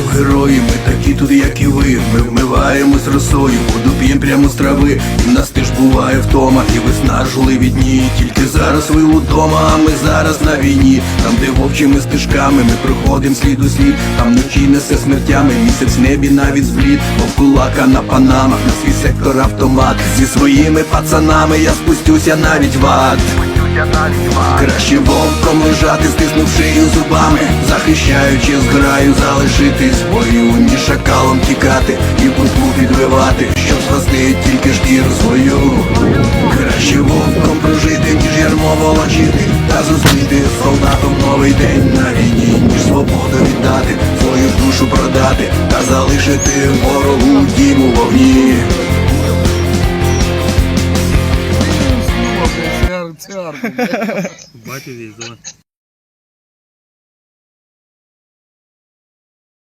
в герої, ми такі тут, як і ви. Ми вмиваємось росою, воду п'єм прямо з трави. І в нас теж буває втома, і виснажливі дні. Тільки зараз ви удома, а ми зараз на війні. Там, де вовчими стежками, ми проходим слід у слід. Там вночі несе смертями, місяць в небі навіть зблід. Мов кулака на панамах, на свій сектор автомат. Зі своїми пацанами я спустюся навіть в ад. Краще вовком лежати, стиснув шию зубами, захищаючи зграю, залишитись в бою, ніж шакалом тікати і бутву підвивати, щоб спасти тільки шкіру свою. Краще вовком прожити, ніж ярмо волочити, та зустріти солдатом новий день на війні, ніж свободу віддати, свою душу продати, та залишити ворогу дім у вогні. Батю.